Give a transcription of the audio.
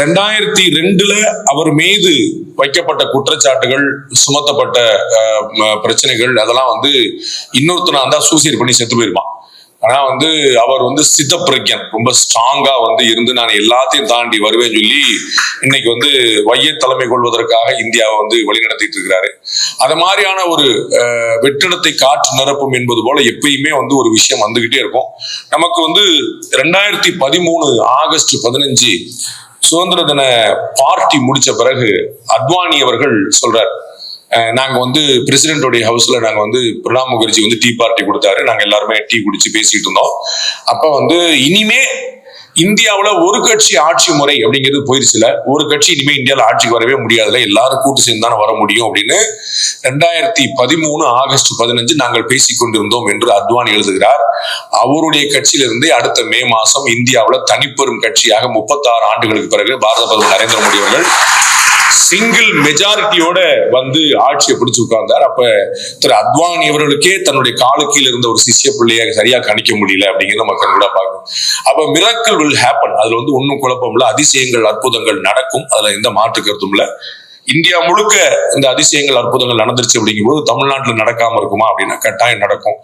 ரெண்டாயிரத்தி ரெண்டுல அவர் மீது வைக்கப்பட்ட குற்றச்சாட்டுகள் சுமத்தப்பட்ட பிரச்சனைகள் அதெல்லாம் வந்து இன்னொருத்தனா இருந்தா சூசைட் பண்ணி செத்து போயிருப்பான். ஆனா வந்து அவர் வந்து சித்த ரொம்ப ஸ்ட்ராங்கா வந்து இருந்து நான் எல்லாத்தையும் தாண்டி வருவேன்னு சொல்லி இன்னைக்கு வந்து வைய தலைமை கொள்வதற்காக இந்தியாவை வந்து வழிநடத்திட்டு இருக்கிறாரு. அது மாதிரியான ஒரு வெற்றிடத்தை காற்று நிரப்பும் என்பது போல எப்பயுமே வந்து ஒரு விஷயம் வந்துகிட்டே இருக்கும். நமக்கு வந்து ரெண்டாயிரத்தி பதிமூணு ஆகஸ்ட் பதினஞ்சு சுதந்திர தின பார்ட்டி முடிச்ச பிறகு அத்வானி அவர்கள் சொல்றார் நாங்க வந்து பிரசிடென்டோடைய ஹவுஸ்ல நாங்க வந்து பிரணாப் முகர்ஜி வந்து டீ பார்ட்டி கொடுத்தாரு. நாங்க எல்லாருமே டீ குடிச்சு பேசிட்டு இருந்தோம். அப்ப வந்து இனிமே இந்தியாவில் ஒரு கட்சி ஆட்சி முறை அப்படிங்கிறது போயிருச்சுல ஒரு கட்சி இனிமே இந்தியாவில் ஆட்சிக்கு வரவே முடியாதுல எல்லாரும் கூட்டு சேர்ந்து தானே வர முடியும் அப்படின்னு ரெண்டாயிரத்தி பதிமூணு ஆகஸ்ட் பதினஞ்சு நாங்கள் பேசிக் கொண்டிருந்தோம் என்று அத்வானி எழுதுகிறார். அவருடைய கட்சியிலிருந்து அடுத்த மே மாசம் இந்தியாவில் தனிப்பெரும் கட்சியாக முப்பத்தாறு ஆண்டுகளுக்கு பிறகு பாரத பிரதமர் நரேந்திர மோடி அவர்கள் சிங்கிள் மெஜாரிட்டியோட வந்து ஆட்சியை பிடிச்சு உட்கார்ந்தார். அப்ப திரு அத்வானி அவர்களுக்கே தன்னுடைய காலுக்கீழ இருந்த ஒரு சிஷ்ய பிள்ளையை சரியா கணிக்க முடியல அப்படிங்கிறது நம்ம கண்கூட பார்க்கணும். அப்ப மிராக்கிள் வில் ஹேப்பன் அதுல வந்து ஒன்றும் குழப்பம் இல்லை. அதிசயங்கள் அற்புதங்கள் நடக்கும். அதுல எந்த மாற்று கருத்தும் இல்ல. இந்தியா முழுக்க இந்த அதிசயங்கள் அற்புதங்கள் நடந்துருச்சு அப்படிங்கும்போது தமிழ்நாட்டில் நடக்காம இருக்குமா அப்படின்னா கட்டாயம் நடக்கும்.